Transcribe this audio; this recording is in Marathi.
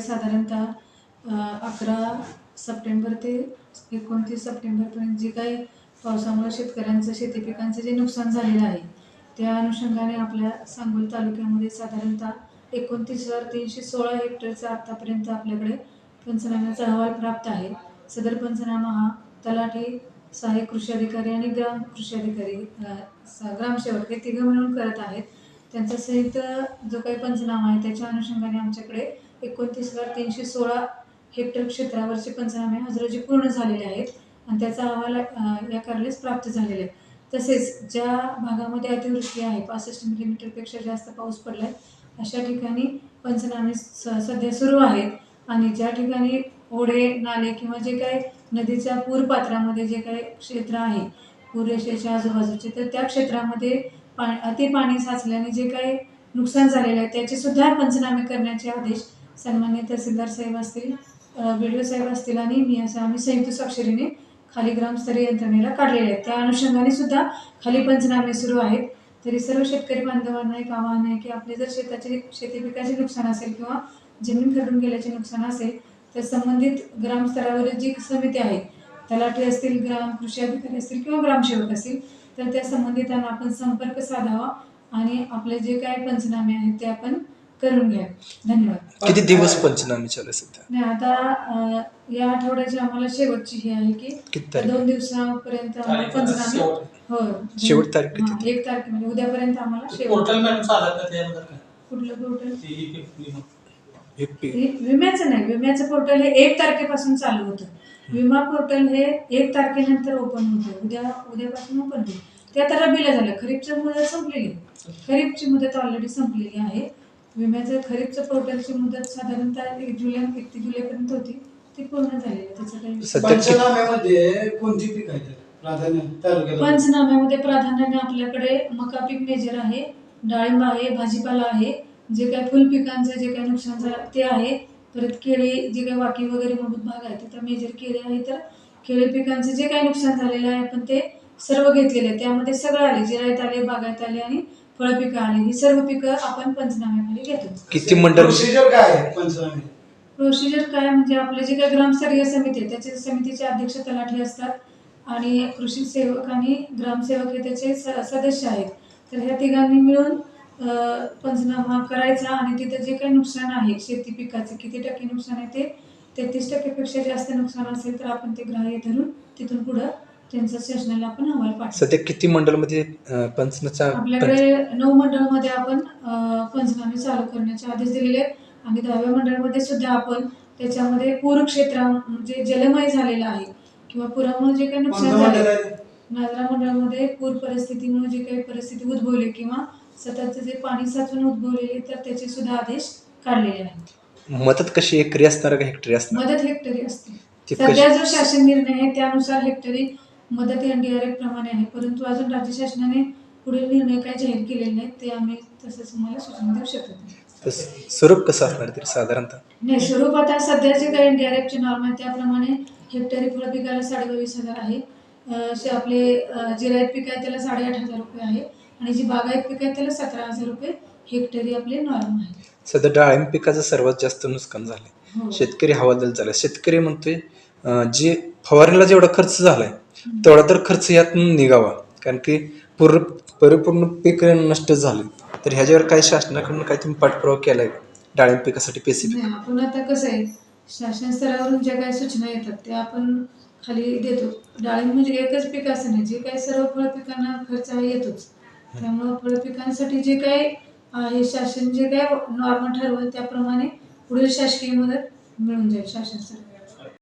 साधारणतः अकरा सप्टेंबर ते एकोणतीस सप्टेंबरपर्यंत जे काही पावसामुळे शेतकऱ्यांचं शेती पिकांचं जे नुकसान झालेलं आहे त्या अनुषंगाने आपल्या सांगोल तालुक्यामध्ये साधारणतः एकोणतीस हजार तीनशे सोळा हेक्टरचा आत्तापर्यंत आपल्याकडे पंचनाम्याचा अहवाल प्राप्त आहे. सदर पंचनामा हा तलाठी सहाय्यक कृषी अधिकारी आणि ग्राम कृषी अधिकारी स- ग्रामसेवक हे तिघं मिळून करत आहेत. त्यांचा संयुक्त जो काही पंचनामा आहे त्याच्या अनुषंगाने आमच्याकडे एकोणतीस हजार तीनशे सोळा हेक्टर क्षेत्रावरचे पंचनामे आज पूर्ण झालेले आहेत आणि त्याचा अहवाल या कार्यालयास प्राप्त झालेला आहे तसेच ज्या भागामध्ये अतिवृष्टी आहे पासष्ट मिलीमीटरपेक्षा जास्त पाऊस पडला आहे अशा ठिकाणी पंचनामे स सध्या सुरू आहेत. आणि ज्या ठिकाणी ओढे नाले किंवा जे काही नदीच्या पूरपात्रामध्ये जे काही क्षेत्र आहे पूररेषेच्या आजूबाजूचे तर त्या क्षेत्रामध्ये पा अति पाणी साचल्याने जे काही नुकसान झालेलं आहे त्याचे सुद्धा पंचनामे करण्याचे आदेश सन्मान्य तहसीलदार साहेब असतील बी डी ओ साहेब असतील आणि मी असं आम्ही संयुक्त स्वाक्षरीने खाली ग्रामस्तरीय यंत्रणेला काढलेले आहेत. त्या अनुषंगाने सुद्धा खाली पंचनामे सुरू आहेत. तरी सर्व शेतकरी बांधवांना एक आवाहन आहे की आपले जर शेताचे शेती पिकाचे नुकसान असेल किंवा जमीन खरडून गेल्याचे नुकसान असेल तर संबंधित ग्रामस्तरावरील जी समिती आहे तलाठी असतील ग्राम कृषी अधिकारी असतील किंवा ग्रामसेवक असतील तर त्या संबंधितांना आपण संपर्क साधावा आणि आपले जे काय पंचनामे आहेत ते आपण करून घ्या. धन्यवाद. किती दिवस पंचनामे चालू आहे सध्या? नाही आता अं, या आठवड्याची आम्हाला शेवटची ही आहे की किती तारीख? दोन दिवसापर्यंत आम्हाला पंचनामे हो. शेवट तारीख किती? हा, एक तारखेमध्ये उद्यापर्यंत आम्हाला शेवट. पोर्टल मॅडम चालत का त्याबद्दल काय? कुठलं पोर्टल ती ही- एक पी विम्याचं नाही विम्याचं पोर्टल हे एक तारखेपासून चालू होतं. विमा पोर्टल हे एक तारखेनंतर ओपन होतं. उद्या उद्यापासून ओपन होईल. ते आता रबीला झालं. खरीपची मुदत संपलेली आहे. खरीपची मुदत ऑलरेडी संपलेली आहे. विम्याचं खरीपचं पोर्टलची मुदत साधारणतः एक जुलै एकतीस जुलैपर्यंत होती. ती पूर्ण झालेली आहे. त्याचं काही विषय सध्या किती- पंचनाम्यामध्ये कोणती पीक आहेत प्राधान्य तालुक्याला पंचनाम्यामध्ये प्राधान्याने आपल्याकडे मका पीक मेजर आहे डाळिंब आहे भाजीपाला आहे जे काही फुलपिकांचं जे काही नुकसान झालं ते आहे. परत केळी जे काही वाकी वगैरे मूलभूत भाग आहे तिथं मेजर केळी आहे तर केळी पिकांचं जे काही नुकसान झालेलं आहे आपण ते सर्व घेतलेले आहे. त्यामध्ये सगळं आले जिरायत आले बागायत आले आणि फळपिकं आले ही सर्व पिकं आपण पंचनाम्यामध्ये घेतो. किती मंडळ प्रोसिजर काय आहे पंचनामे? प्रोसिजर काय म्हणजे आपले जे काही ग्रामस्तरीय समिती आहे त्याचे समितीचे अध्यक्ष तलाठी असतात आणि कृषी सेवक आणि ग्रामसेवक हे त्याचे स- सदस्य आहेत. तर ह्या तिघांनी मिळून अं, पंचनामा करायचा आणि तिथं जे काही नुकसान आहे शेती पिकाचं किती टक्के नुकसान आहे ते तेहतीस टक्केपेक्षा जास्त नुकसान असेल तर आपण ते ग्राह्य धरून तिथून पुढं त्यांचं शासनाला आपण अहवाल पाठवतो सध्या किती मंडळमध्ये पंचनाचा पंच- आपल्याकडे नऊ मंडळमध्ये आपण पंचनामे चालू करण्याचे आदेश दिलेले आहेत. आणि दहाव्या मंडळामध्ये सुद्धा आपण त्याच्यामध्ये पूर क्षेत्र म्हणजे जलमय झालेलं आहे. किंवा पुरामुळे जे काही नुकसान झालं आहे? नाजरा मंडळामध्ये पूर परिस्थितीमुळे जे काही परिस्थिती उद्भवली किंवा सततचं जे पाणी साचून उद्भवलेले तर त्याचे सुद्धा आदेश काढलेले आहेत मदत कशी एकरी असणार का हेक्टरी असणार? मदत हेक्टरी असते. ती सध्या जो शासन निर्णय आहे त्यानुसार हेक्टरी मदत एनडीआरएफ प्रमाणे आहे. परंतु अजून राज्य शासनाने पुढील निर्णय काय जाहीर केलेले नाहीत ते आम्ही तसंच तुम्हाला सूचना देऊ शकत नाही. तर स्वरूप कसं असणार तरी साधारणतः? नाही स्वरूप आता सध्या जे काही एनडीआरएफचे नॉर्म आहे त्याप्रमाणे हेक्टरी फळ पिकाला साडेबावीस हजार आहे. अं, शे आपले अं, जिरायत पीक आहे त्याला साडेआठ हजार रुपये आहे आणि जी बागायत पीक आहे त्याला सतरा हजार रुपये हेक्टरी आपले नॉर्म आहे सध्या डाळिंब पिकाचं सर्वात जास्त नुकसान झालंय. हो. शेतकरी हवालदिल झाला शेतकरी म्हणतोय अं, जे फवारणीला जेवढा खर्च झालाय तेवढा तर खर्च यातून निघावा. कारण की पूर्ण परिपूर्ण पीक नष्ट झाले तर ह्याच्यावर काही शासनाकडून काही तुम्ही पाठपुरावा केलाय डाळिंब पिकासाठी पेसिफिक नाही आपण आता कसं आहे शासन स्तरावरून ज्या काही सूचना येतात त्या आपण खाली देतो. डाळिंब म्हणजे एकच पीक असं नाही जे काही सर्व फळ पिकांना खर्च हा येतोच. त्यामुळं फळ पिकांसाठी जे काही आहे शासन जे काही नॉर्म ठरवलं त्याप्रमाणे पुढील शासकीय मदत मिळून जाईल शासन स्तरावर.